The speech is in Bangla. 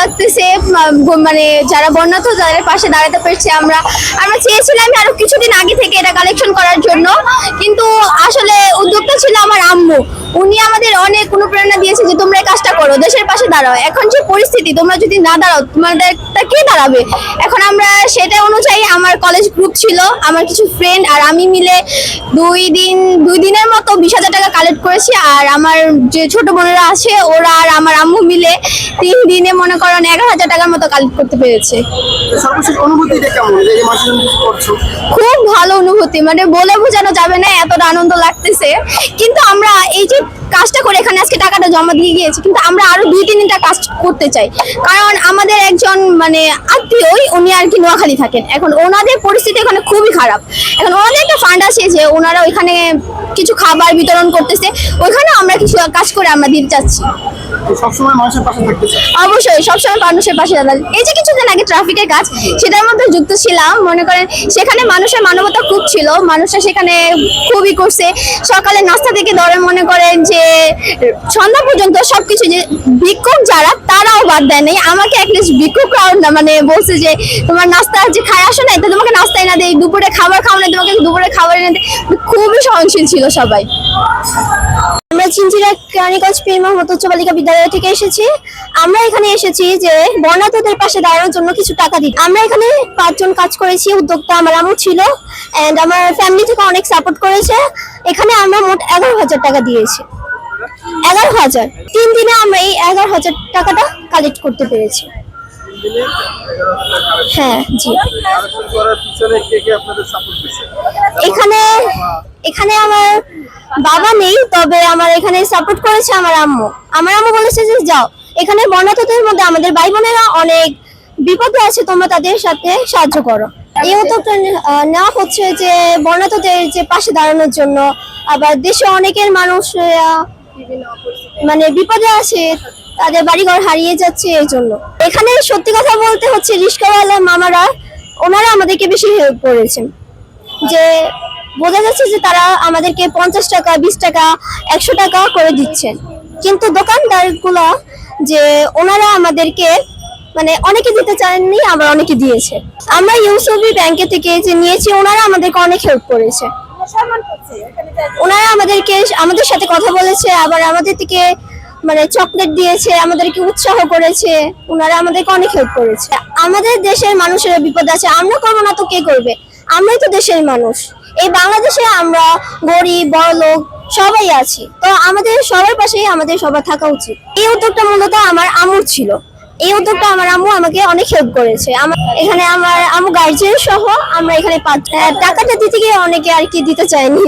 লাগতেছে মানে যারা বন্যাত তাদের পাশে দাঁড়াতে পেরেছি আমরা। আমরা চেয়েছিলাম আরও কিছুদিন আগে থেকে এটা কালেকশন করার জন্য, কিন্তু আসলে উদ্যোগটা ছিল আমার আম্মু। উনি আমাদের অনেক অনুপ্রেরণা দিয়েছে যে তোমরা এই কাজটা করো, দেশের পাশে দাঁড়াও। এখন যে পরিস্থিতি, তোমরা যদি না দাঁড়াও তোমাদের তা কে দাঁড়াবে? এখন আমরা সেটা অনুযায়ী আমার কলেজ গ্রুপ ছিল, আমার কিছু ফ্রেন্ড আর আমি মিলে দুই দিন, দুই দিনের মতো বিশ হাজার টাকা কালেক্ট করেছি। আর আমার যে ছোট বোনেরা আছে, ওরা আর আমার আম্মু মিলে তিন দিনে মনে করেন এগারো হাজার টাকার মতো কালেক্ট করতে পেরেছে। সর্বশেষ অনুভূতিটা কেমন? এই মাসে করছ? খুব ভালো অনুভূতি। মানে বলে বোঝানো যাবে না এতটা আনন্দ লাগতেছে। কিন্তু আমরা এই যে কাজটা করে এখানে আজকে টাকাটা জমা দিয়ে গিয়েছি। কিন্তু আমরা আরও দুই তিন দিনটা কাজ করতে চাই। কারণ আমাদের একজন মানে আত্মীয়ই উনি আর কি নোয়াখালী থাকেন। এখন ওনাদের পরিস্থিতি এখানে খুবই খারাপ। এখন ওনাদের একটা ফান্ড আছে যে ওনারা ওইখানে কিছু খাবার বিতরণ করতেছে। ওইখানে আমরা কিছু কাজ করে আমরা দিতে চাচ্ছি। সবসময় মানুষের পাশে থাকতে চাই অবশ্যই সবসময় মানুষের পাশে দাঁড়ান এই যে কিছুদিন আগে ট্রাফিকের কাজ সেটার মধ্যে যুক্ত ছিলাম। মনে করেন সেখানে মানুষের মানবতা খুব ছিল। মানুষরা সেখানে খুবই করছে। সকালে নাস্তা থেকে ধরে মনে করেন যে, সন্ধ্যা পর্যন্ত সবকিছু যে ভিক্ষুক যারা, তারাও বাদ দেয় নাই। আমাকে অ্যাটলিস্ট না মানে বলছে যে, তোমার নাস্তা যে খায় আসো না তোমাকে নাস্তা না দেয়, দুপুরে খাবার খাও না তোমাকে দুপুরে খাবার এনে দেয়। খুবই সহনশীল ছিল সবাই। আমরা চিনচিরা কেরানীগঞ্জ পীর মোহাম্মদ উচ্চ বালিকা বিদ্যালয় থেকে এসেছি। আমরা এখানে এসেছি যে বর্ণাতদের পাশে দাঁড়ানোর জন্য কিছু টাকা দিই আমরা এখানে পাঁচজন কাজ করেছি উদ্যোক্তা আমার আমু ছিল এন্ড আমার ফ্যামিলি থেকে অনেক সাপোর্ট করেছে। এখানে আমরা মোট এগারো হাজার টাকা দিয়েছি। এগারো হাজার। তিন দিনে আমরা এই এগারো হাজার টাকাটা কালেক্ট করতে পেরেছি। হ্যাঁ জি। এখানে এখানে আমার বাবা নেই, তবে আমার এখানে সাপোর্ট করেছে আমার আম্মু। আমার আম্মু বলেছে যে, যাও, এখানে বর্ণাতদের মধ্যে আমাদের ভাই বোনেরা অনেক বিপদে আছে, তোমরা তাদের সাথে সাহায্য করো। এই উদ্যোগটা নেওয়া হচ্ছে যে বর্ণাতদের যে পাশে দাঁড়ানোর জন্য। আবার দেশে অনেকের মানুষ মানে বিপদে আছে, তাদের বাড়িঘর হারিয়ে যাচ্ছে এই জন্য। এখানে সত্যি কথা বলতে হচ্ছে, রিস্কাওয়ালা মামারা, ওনারা আমাদেরকে বেশি হেল্প করেছেন। যে বোঝা যাচ্ছে যে তারা আমাদেরকে পঞ্চাশ টাকা, বিশ টাকা, একশো টাকা করে দিচ্ছেন। কিন্তু দোকানদারগুলো যে ওনারা আমাদেরকে মানে অনেকে দিতে চাননি, আবার অনেকে দিয়েছে। আমরা ইউসবি ব্যাংকে থেকে যে নিয়েছি, ওনারা আমাদেরকে অনেক হেল্প করেছে। ওনারা আমাদেরকে আমাদের সাথে কথা বলেছে, আবার আমাদের থেকে মানে চকলেট দিয়েছে, আমাদেরকে উৎসাহ করেছে। ওনারা আমাদেরকে অনেক হেল্প করেছে। আমাদের দেশের মানুষের বিপদ আছে, আমরা করব না তো কে করবে? আমরাই তো দেশের মানুষ। এই বাংলাদেশে আমরা গরিব বড় লোক সবাই আছি। তো আমাদের সবার পাশেই আমাদের সবার থাকা উচিত। এই উদ্যোগটা মূলত আমার আমুর ছিল। এই উদ্যোগটা আমার আম্মু আমাকে অনেক হেল্প করেছে। আমার এখানে আমার আম্মু গার্জিয়ান সহ আমরা এখানে টাকাটা দিতে গিয়ে অনেকে আর কি দিতে চায়নি।